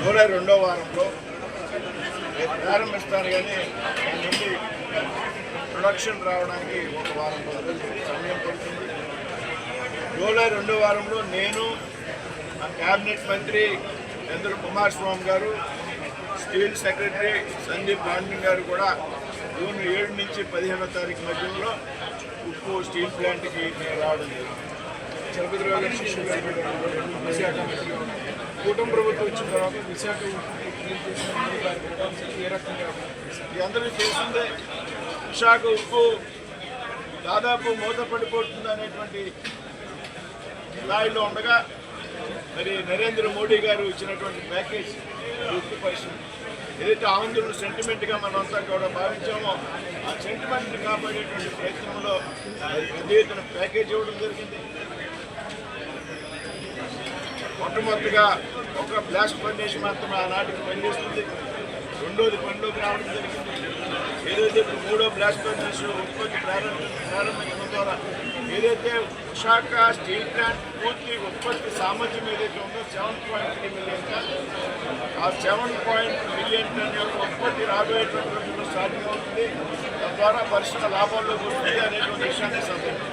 July రెండో వారంలో ప్రారంభిస్తాను ప్రారంభిస్తారు కానీ దాని నుండి ప్రొడక్షన్ రావడానికి ఒక వారం సమయం పడుతుంది. జూలై రెండో వారంలో నేను మా క్యాబినెట్ మంత్రి చంద్ర కుమార్ స్వామి గారు స్టీల్ సెక్రటరీ సందీప్ పాండ్యం గారు కూడా జూన్ ఏడు నుంచి పదిహేనో తారీఖు మధ్యలో ఉప్పు స్టీల్ ప్లాంట్కి రావడం జరిగింది. చలపతిరావు గారి శిష్యులు విశాఖ కూటమి ప్రభుత్వం వచ్చిన తర్వాత విశాఖ ఏ రకంగా అందరూ చేసిందే విశాఖ ఉప్పు దాదాపు మూతపడిపోతుంది అనేటువంటి స్థాయిలో ఉండగా మరి నరేంద్ర మోడీ గారు ఇచ్చినటువంటి ప్యాకేజ్ ఉప్పు పరిశ్రమ ఏదైతే ఆంధ్రులు సెంటిమెంట్గా అంతా కూడా భావించామో ఆ సెంటిమెంట్ని కాపాడేటువంటి ప్రయత్నంలో పెద్ద ఎత్తున ప్యాకేజ్ ఇవ్వడం జరిగింది. మొట్టమొదటిగా ఒక బ్లాస్ట్ ఫౌండేషన్ మాత్రమే ఆనాటికి పనిచేస్తుంది. రెండోది పనిలోకి రావడం జరిగింది. ఏదైతే ఇప్పుడు మూడో బ్లాస్ట్ ఫౌండేషన్ ఉత్పత్తి ప్రారంభించడం ద్వారా ఏదైతే విశాఖ స్టీల్ ప్లాంట్ పూర్తి ఉత్పత్తి సామర్థ్యం ఏదైతే ఉందో seven point three million ton ఆ సెవెన్ పాయింట్ మిలియన్ టన్ యొక్క ఉత్పత్తి రాబోయేటువంటి రోజుల్లో సాధ్యమవుతుంది. తద్వారా పరిశ్రమ లాభాల్లో వస్తుంది అనేటువంటి విషయాన్ని సందర్భం